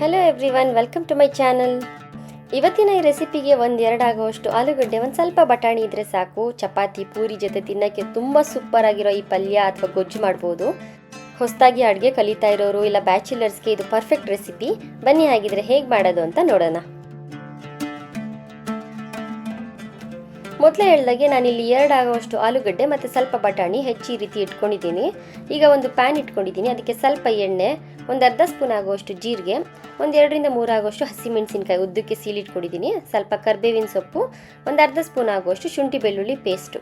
Hello everyone welcome to my channel ಇವತ್ತಿನ ಈ ರೆಸಿಪಿಗೆ ಒಂದು ಎರಡು ಆಗುವಷ್ಟು ಆಲೂಗಡ್ಡೆ, ಒಂದು ಸ್ವಲ್ಪ ಬಟಾಣಿ ಇದ್ರೆ ಸಾಕು. ಚಪಾತಿ, ಪೂರಿ ಜೊತೆ ತಿನ್ನೋಕ್ಕೆ ತುಂಬ ಸೂಪರ್ ಆಗಿರೋ ಈ ಪಲ್ಯ ಅಥವಾ ಗೊಜ್ಜು ಮಾಡ್ಬೋದು. ಹೊಸದಾಗಿ ಅಡುಗೆ ಕಲಿತಾ ಇರೋರು ಇಲ್ಲ ಬ್ಯಾಚುಲರ್ಸ್ಗೆ ಇದು ಪರ್ಫೆಕ್ಟ್ ರೆಸಿಪಿ ಬನ್ನಿ ಹಾಗಿದ್ರೆ ಹೇಗೆ ಮಾಡೋದು ಅಂತ ನೋಡೋಣ. ಮೊದಲೇ ಹೇಳ್ದಾಗೆ ನಾನಿಲ್ಲಿ ಎರಡಾಗುವಷ್ಟು ಆಲೂಗಡ್ಡೆ ಮತ್ತು ಸ್ವಲ್ಪ ಬಟಾಣಿ ಹೆಚ್ಚಿ ರೀತಿ ಇಟ್ಕೊಂಡಿದ್ದೀನಿ. ಈಗ ಒಂದು ಪ್ಯಾನ್ ಇಟ್ಕೊಂಡಿದ್ದೀನಿ. ಅದಕ್ಕೆ ಸ್ವಲ್ಪ ಎಣ್ಣೆ, ಒಂದು ಅರ್ಧ ಸ್ಪೂನ್ ಆಗುವಷ್ಟು ಜೀರಿಗೆ, ಒಂದು ಎರಡರಿಂದ ಮೂರು ಆಗುವಷ್ಟು ಹಸಿಮೆಣಸಿನ್ಕಾಯಿ ಉದ್ದಕ್ಕೆ ಸೀಲಿಟ್ಕೊಂಡಿದ್ದೀನಿ ಸ್ವಲ್ಪ ಕರ್ಬೇವಿನ ಸೊಪ್ಪು, ಒಂದು ಅರ್ಧ ಸ್ಪೂನ್ ಆಗುವಷ್ಟು ಶುಂಠಿ ಬೆಳ್ಳುಳ್ಳಿ ಪೇಸ್ಟು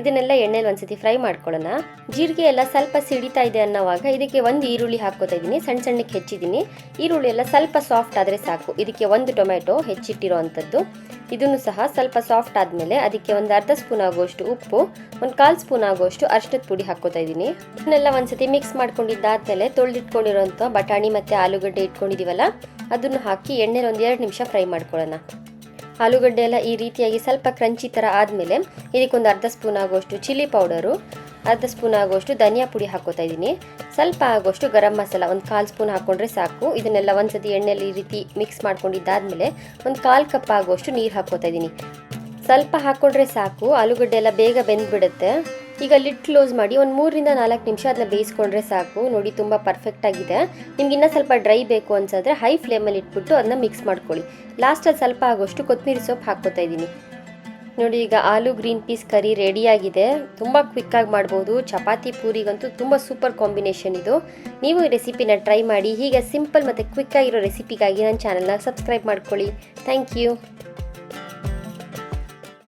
ಇದನ್ನೆಲ್ಲ ಎಣ್ಣೆಲಿ ಒಂದ್ಸತಿ ಫ್ರೈ ಮಾಡ್ಕೊಳ್ಳೋಣ. ಜೀರಿಗೆ ಎಲ್ಲ ಸ್ವಲ್ಪ ಸಿಡಿತಾ ಇದೆ ಅನ್ನೋವಾಗ ಇದಕ್ಕೆ ಒಂದು ಈರುಳ್ಳಿ ಹಾಕೋತಾ ಇದ್ದೀನಿ. ಸಣ್ಣ ಸಣ್ಣಕ್ಕೆ ಹೆಚ್ಚಿದ್ದೀನಿ. ಈರುಳ್ಳಿ ಎಲ್ಲ ಸ್ವಲ್ಪ ಸಾಫ್ಟ್ ಆದರೆ ಸಾಕು. ಇದಕ್ಕೆ ಒಂದು ಟೊಮೆಟೊ ಹೆಚ್ಚಿಟ್ಟಿರೋ ಅಂಥದ್ದು. ಇದನ್ನು ಸಹ ಸ್ವಲ್ಪ ಸಾಫ್ಟ್ ಆದಮೇಲೆ ಅದಕ್ಕೆ ಒಂದು ಅರ್ಧ ಸ್ಪೂನ್ ಆಗುವಷ್ಟು ಉಪ್ಪು, ಒಂದು ಕಾಲು ಸ್ಪೂನ್ ಆಗುವಷ್ಟು ಅರ್ಶದ ಪುಡಿ ಹಾಕೋತಾ ಇದ್ದೀನಿ. ಇದನ್ನೆಲ್ಲ ಒಂದ್ಸತಿ ಮಿಕ್ಸ್ ಮಾಡ್ಕೊಂಡಿದ್ದಾದ್ಮೇಲೆ ತೊಳೆದಿಟ್ಕೊಂಡಿರೋಂಥ ಬಟಾಣಿ ಮತ್ತು ಆಲೂಗಡ್ಡೆ ಇಟ್ಕೊಂಡಿದ್ದೀವಲ್ಲ, ಅದನ್ನು ಹಾಕಿ ಎಣ್ಣೆಲಿ ಒಂದು ಎರಡು ನಿಮಿಷ ಫ್ರೈ ಮಾಡ್ಕೊಳ್ಳೋಣ. ಆಲೂಗಡ್ಡೆ ಎಲ್ಲ ಈ ರೀತಿಯಾಗಿ ಸ್ವಲ್ಪ ಕ್ರಂಚಿ ಥರ ಆದಮೇಲೆ ಇದಕ್ಕೊಂದು ಅರ್ಧ ಸ್ಪೂನ್ ಆಗುವಷ್ಟು ಚಿಲ್ಲಿ ಪೌಡರು ಅರ್ಧ ಸ್ಪೂನ್ ಆಗುವಷ್ಟು ಧನಿಯಾ ಪುಡಿ ಹಾಕೋತಾ ಇದ್ದೀನಿ. ಸ್ವಲ್ಪ ಆಗುವಷ್ಟು ಗರಂ ಮಸಾಲ, ಒಂದು ಕಾಲು ಸ್ಪೂನ್ ಹಾಕ್ಕೊಂಡ್ರೆ ಸಾಕು. ಇದನ್ನೆಲ್ಲ ಒಂದ್ಸತಿ ಎಣ್ಣೆಲಿ ಈ ರೀತಿ ಮಿಕ್ಸ್ ಮಾಡ್ಕೊಂಡಿದ್ದಾದಮೇಲೆ ಒಂದು ಕಾಲು ಕಪ್ ಆಗುವಷ್ಟು ನೀರು ಹಾಕೋತಾ ಇದ್ದೀನಿ. ಸ್ವಲ್ಪ ಹಾಕ್ಕೊಂಡ್ರೆ ಸಾಕು. ಆಲೂಗಡ್ಡೆ ಎಲ್ಲ ಬೇಗ ಬೆಂದ್ಬಿಡುತ್ತೆ. ಈಗ ಲಿಟ್ ಕ್ಲೋಸ್ ಮಾಡಿ ಒಂದು ಮೂರರಿಂದ ನಾಲ್ಕು ನಿಮಿಷ ಅದನ್ನ ಬೇಯಿಸ್ಕೊಂಡ್ರೆ ಸಾಕು. ನೋಡಿ, ತುಂಬ ಪರ್ಫೆಕ್ಟ್ ಆಗಿದೆ. ನಿಮ್ಗೆ ಇನ್ನೂ ಸ್ವಲ್ಪ ಡ್ರೈ ಬೇಕು ಅನ್ಸಿದ್ರೆ ಹೈ ಫ್ಲೇಮಲ್ಲಿ ಇಟ್ಬಿಟ್ಟು ಅದನ್ನ ಮಿಕ್ಸ್ ಮಾಡ್ಕೊಳ್ಳಿ. ಲಾಸ್ಟಲ್ಲಿ ಸ್ವಲ್ಪ ಆಗೋಷ್ಟು ಕೊತ್ತಂಬರಿ ಸೊಪ್ಪು ಹಾಕ್ಕೋತಾ ಇದ್ದೀನಿ. ನೋಡಿ, ಈಗ ಆಲೂ ಗ್ರೀನ್ ಪೀಸ್ ಕರಿ ರೆಡಿಯಾಗಿದೆ ತುಂಬ ಕ್ವಿಕ್ಕಾಗಿ ಮಾಡ್ಬೋದು. ಚಪಾತಿ ಪೂರಿಗಂತೂ ತುಂಬ ಸೂಪರ್ ಕಾಂಬಿನೇಷನ್ ಇದು. ನೀವು ಈ ರೆಸಿಪಿನ ಟ್ರೈ ಮಾಡಿ, ಹೀಗೆ ಸಿಂಪಲ್ ಮತ್ತು ಕ್ವಿಕ್ಕಾಗಿರೋ ರೆಸಿಪಿಗಾಗಿ ನನ್ನ ಚಾನಲ್ನ ಸಬ್ಸ್ಕ್ರೈಬ್ ಮಾಡ್ಕೊಳ್ಳಿ. Thank you